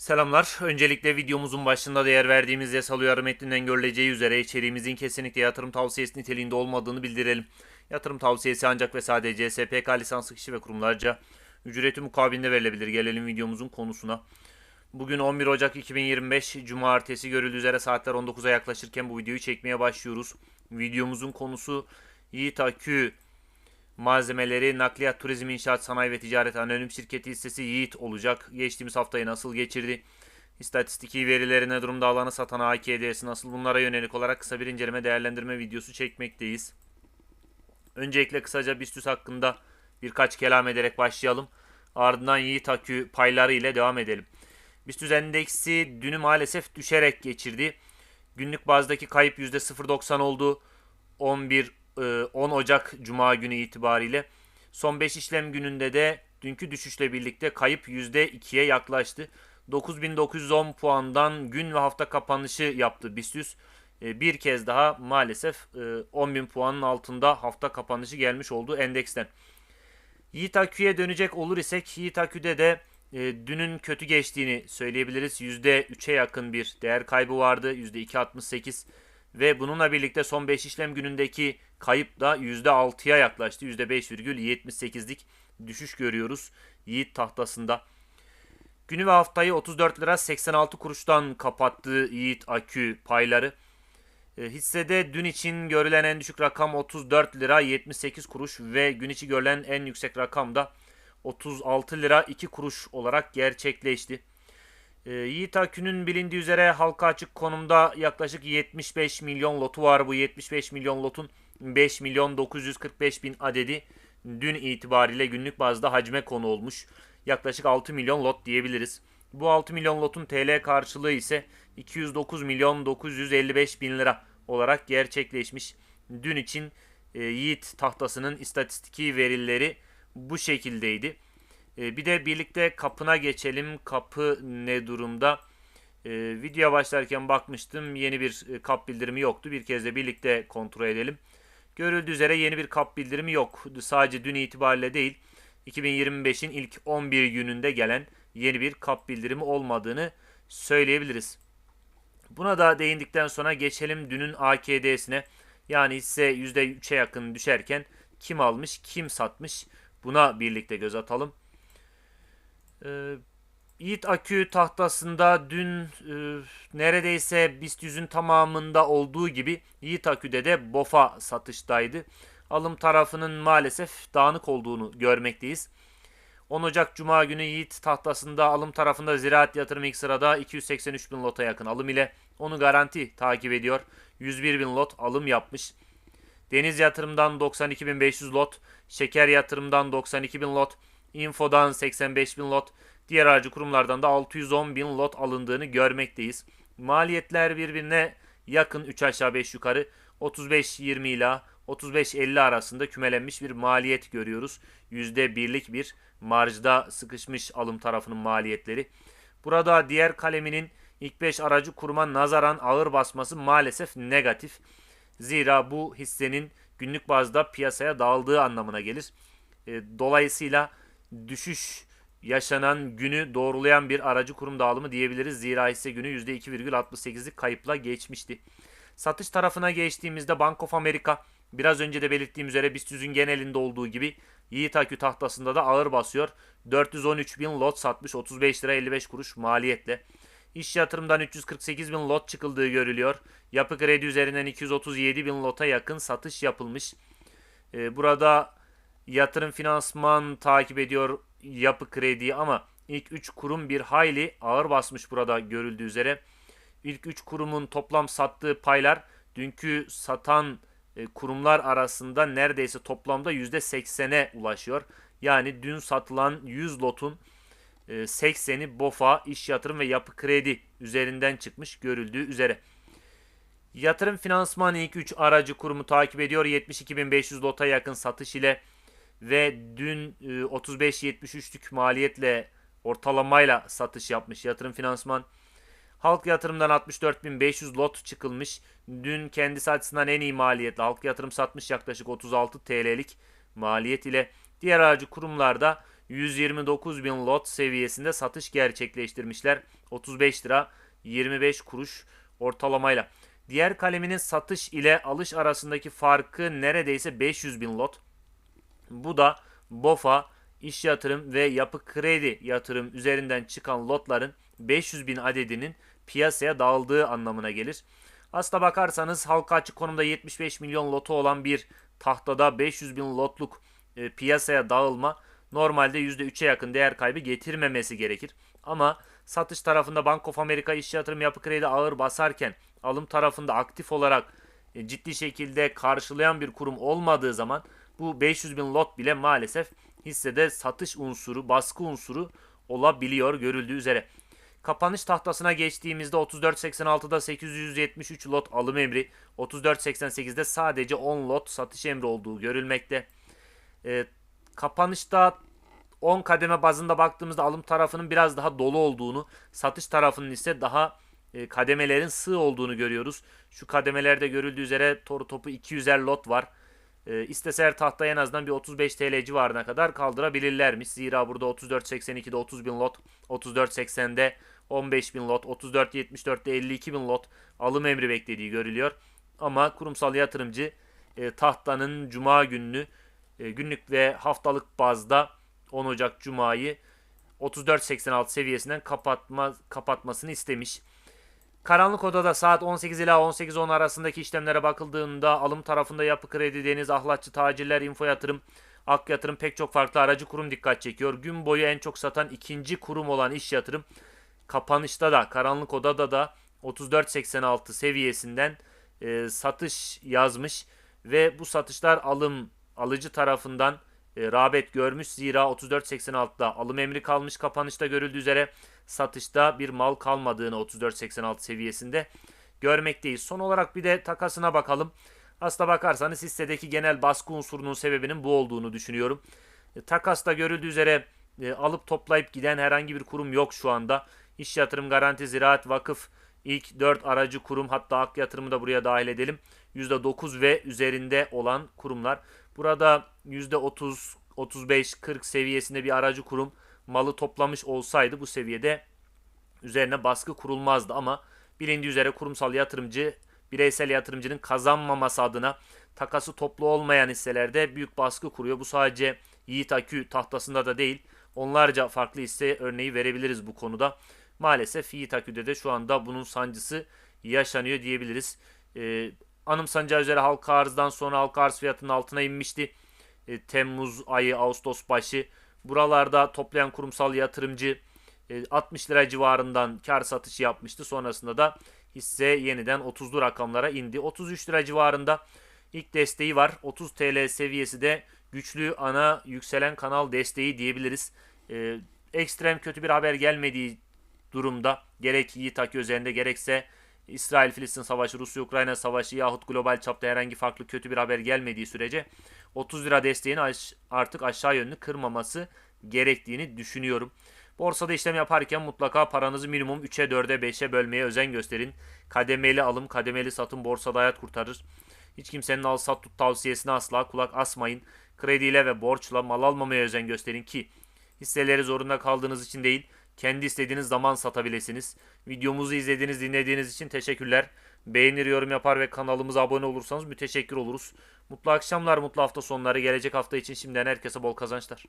Selamlar. Öncelikle videomuzun başında değer verdiğimiz yasal uyarı metninden görüleceği üzere içeriğimizin kesinlikle yatırım tavsiyesi niteliğinde olmadığını bildirelim. Yatırım tavsiyesi ancak ve sadece SPK lisanslı kişi ve kurumlarca ücreti mukabilinde verilebilir. Gelelim videomuzun konusuna. Bugün 11 Ocak 2025 Cumartesi görüldüğü üzere saatler 19'a yaklaşırken bu videoyu çekmeye başlıyoruz. Videomuzun konusu Yiğit Akü malzemeleri nakliyat, turizm, inşaat, sanayi ve ticaret anonim şirketi hissesi Yiğit olacak. Geçtiğimiz haftayı nasıl geçirdi? İstatistiki verileri ne durumda alanı satan AKD'si nasıl bunlara yönelik olarak kısa bir inceleme değerlendirme videosu çekmekteyiz. Öncelikle kısaca BIST hakkında birkaç kelam ederek başlayalım. Ardından Yiğit Akü payları ile devam edelim. BIST endeksi dünü maalesef düşerek geçirdi. Günlük bazdaki kayıp %0.90 oldu. 11 e, 10 Ocak Cuma günü itibariyle. Son 5 işlem gününde de dünkü düşüşle birlikte kayıp %2'ye yaklaştı. 9910 puandan gün ve hafta kapanışı yaptı BIST E, Bir kez daha maalesef e, 10.000 puanın altında hafta kapanışı gelmiş oldu endeksten. Yiğit Akü'ye dönecek olur isek Yiğit Akü'de de e, dünün kötü geçtiğini söyleyebiliriz. %3'e yakın bir değer kaybı vardı. %2.68 ve bununla birlikte son 5 işlem günündeki kayıp da %6'ya yaklaştı. %5,78'lik düşüş görüyoruz Yiğit tahtasında. Günü ve haftayı 34 lira 86 kuruştan kapattı Yiğit Akü payları. E, hissede dün için görülen en düşük rakam 34 lira 78 kuruş ve gün içi görülen en yüksek rakam da 36 lira 2 kuruş olarak gerçekleşti. E, Yiğit Akü'nün bilindiği üzere halka açık konumda yaklaşık 75 milyon lotu var. Bu 75 milyon lotun 5 milyon 945 bin adedi dün itibariyle günlük bazda hacme konu olmuş. Yaklaşık 6 milyon lot diyebiliriz. Bu 6 milyon lotun TL karşılığı ise 209 milyon 955 bin lira olarak gerçekleşmiş. Dün için e, Yiğit tahtasının istatistiki verileri bu şekildeydi. E, bir de birlikte kapına geçelim. Kapı ne durumda? E, videoya başlarken bakmıştım. Yeni bir e, kap bildirimi yoktu. Bir kez de birlikte kontrol edelim. Görüldüğü üzere yeni bir kap bildirimi yok. Sadece dün itibariyle değil 2025'in ilk 11 gününde gelen yeni bir kap bildirimi olmadığını söyleyebiliriz. Buna da değindikten sonra geçelim dünün AKD'sine. Yani hisse %3'e yakın düşerken kim almış, kim satmış buna birlikte göz atalım. Ee, Yiğit Akü tahtasında dün e, neredeyse BIST 100'ün tamamında olduğu gibi Yiğit Akü'de de BOFA satıştaydı. Alım tarafının maalesef dağınık olduğunu görmekteyiz. 10 Ocak Cuma günü Yiğit tahtasında alım tarafında ziraat yatırım ilk sırada 283 bin lota yakın alım ile onu garanti takip ediyor. 101 bin lot alım yapmış. Deniz yatırımdan 92.500 lot, şeker yatırımdan 92 bin lot, infodan 85 bin lot, diğer aracı kurumlardan da 610 bin lot alındığını görmekteyiz. Maliyetler birbirine yakın 3 aşağı 5 yukarı 35-20 ila 35-50 arasında kümelenmiş bir maliyet görüyoruz. %1'lik bir marjda sıkışmış alım tarafının maliyetleri. Burada diğer kaleminin ilk 5 aracı kuruma nazaran ağır basması maalesef negatif. Zira bu hissenin günlük bazda piyasaya dağıldığı anlamına gelir. E, dolayısıyla düşüş yaşanan günü doğrulayan bir aracı kurum dağılımı diyebiliriz. Zira hisse günü %2,68'lik kayıpla geçmişti. Satış tarafına geçtiğimizde Bank of America biraz önce de belirttiğim üzere BIST 100'ün genelinde olduğu gibi Yiğit Akü tahtasında da ağır basıyor. 413 bin lot satmış 35 lira 55 kuruş maliyetle. İş yatırımdan 348 bin lot çıkıldığı görülüyor. Yapı kredi üzerinden 237 bin lota yakın satış yapılmış. Ee, burada yatırım finansman takip ediyor yapı kredi ama ilk 3 kurum bir hayli ağır basmış burada görüldüğü üzere. İlk 3 kurumun toplam sattığı paylar dünkü satan e, kurumlar arasında neredeyse toplamda %80'e ulaşıyor. Yani dün satılan 100 lotun 80'i BOFA, iş yatırım ve yapı kredi üzerinden çıkmış görüldüğü üzere. Yatırım finansman ilk 3 aracı kurumu takip ediyor. 72.500 lota yakın satış ile ve dün 35-73'lük maliyetle ortalamayla satış yapmış yatırım finansman. Halk yatırımdan 64.500 lot çıkılmış. Dün kendisi açısından en iyi maliyetle halk yatırım satmış yaklaşık 36 TL'lik maliyet ile. Diğer aracı kurumlarda 129 bin lot seviyesinde satış gerçekleştirmişler. 35 lira 25 kuruş ortalamayla. Diğer kaleminin satış ile alış arasındaki farkı neredeyse 500 bin lot. Bu da BOFA, iş yatırım ve yapı kredi yatırım üzerinden çıkan lotların 500 bin adedinin piyasaya dağıldığı anlamına gelir. Aslına bakarsanız halka açık konumda 75 milyon lotu olan bir tahtada 500 bin lotluk e, piyasaya dağılma normalde %3'e yakın değer kaybı getirmemesi gerekir. Ama satış tarafında Bank of America iş yatırım yapı kredi ağır basarken alım tarafında aktif olarak e, ciddi şekilde karşılayan bir kurum olmadığı zaman bu 500 bin lot bile maalesef hissede satış unsuru, baskı unsuru olabiliyor görüldüğü üzere. Kapanış tahtasına geçtiğimizde 34.86'da 873 lot alım emri, 34.88'de sadece 10 lot satış emri olduğu görülmekte. E, kapanışta 10 kademe bazında baktığımızda alım tarafının biraz daha dolu olduğunu, satış tarafının ise daha e, kademelerin sığ olduğunu görüyoruz. Şu kademelerde görüldüğü üzere toru topu 200'er lot var. E, isteseler tahtayı en azından bir 35 TL civarına kadar kaldırabilirlermiş. Zira burada 34.82'de 30 bin lot, 34.80'de 15 bin lot, 34.74'te 52 bin lot alım emri beklediği görülüyor. Ama kurumsal yatırımcı e, tahtanın cuma gününü e, günlük ve haftalık bazda 10 Ocak Cuma'yı 34.86 seviyesinden kapatma, kapatmasını istemiş. Karanlık odada saat 18 ila 18.10 arasındaki işlemlere bakıldığında alım tarafında yapı kredi, deniz, ahlatçı, tacirler, info yatırım, ak yatırım pek çok farklı aracı kurum dikkat çekiyor. Gün boyu en çok satan ikinci kurum olan iş yatırım kapanışta da karanlık odada da 34.86 seviyesinden e, satış yazmış ve bu satışlar alım alıcı tarafından e, rağbet görmüş. Zira 34.86'da alım emri kalmış kapanışta görüldüğü üzere satışta bir mal kalmadığını 34.86 seviyesinde görmekteyiz. Son olarak bir de takasına bakalım. Aslına bakarsanız hissedeki genel baskı unsurunun sebebinin bu olduğunu düşünüyorum. E, takasta görüldüğü üzere e, alıp toplayıp giden herhangi bir kurum yok şu anda. İş yatırım, garanti, ziraat, vakıf ilk 4 aracı kurum hatta ak yatırımı da buraya dahil edelim. %9 ve üzerinde olan kurumlar. Burada %30, 35, 40 seviyesinde bir aracı kurum malı toplamış olsaydı bu seviyede üzerine baskı kurulmazdı ama bilindiği üzere kurumsal yatırımcı bireysel yatırımcının kazanmaması adına takası toplu olmayan hisselerde büyük baskı kuruyor. Bu sadece Yiğit Akü tahtasında da değil onlarca farklı hisse örneği verebiliriz bu konuda. Maalesef Yiğit Akü'de de şu anda bunun sancısı yaşanıyor diyebiliriz. Ee, anımsanacağı üzere halka arzdan sonra halka arz fiyatının altına inmişti. Ee, Temmuz ayı, Ağustos başı Buralarda toplayan kurumsal yatırımcı 60 lira civarından kar satışı yapmıştı. Sonrasında da hisse yeniden 30'lu rakamlara indi. 33 lira civarında ilk desteği var. 30 TL seviyesi de güçlü ana yükselen kanal desteği diyebiliriz. Ee, ekstrem kötü bir haber gelmediği durumda gerek Yiğit Akü üzerinde gerekse İsrail-Filistin savaşı, Rusya-Ukrayna savaşı yahut global çapta herhangi farklı kötü bir haber gelmediği sürece 30 lira desteğini artık aşağı yönlü kırmaması gerektiğini düşünüyorum. Borsada işlem yaparken mutlaka paranızı minimum 3'e 4'e 5'e bölmeye özen gösterin. Kademeli alım, kademeli satım borsada hayat kurtarır. Hiç kimsenin al sat tut tavsiyesine asla kulak asmayın. Krediyle ve borçla mal almamaya özen gösterin ki hisseleri zorunda kaldığınız için değil, kendi istediğiniz zaman satabilirsiniz. Videomuzu izlediğiniz, dinlediğiniz için teşekkürler. Beğenir, yorum yapar ve kanalımıza abone olursanız müteşekkir oluruz. Mutlu akşamlar, mutlu hafta sonları. Gelecek hafta için şimdiden herkese bol kazançlar.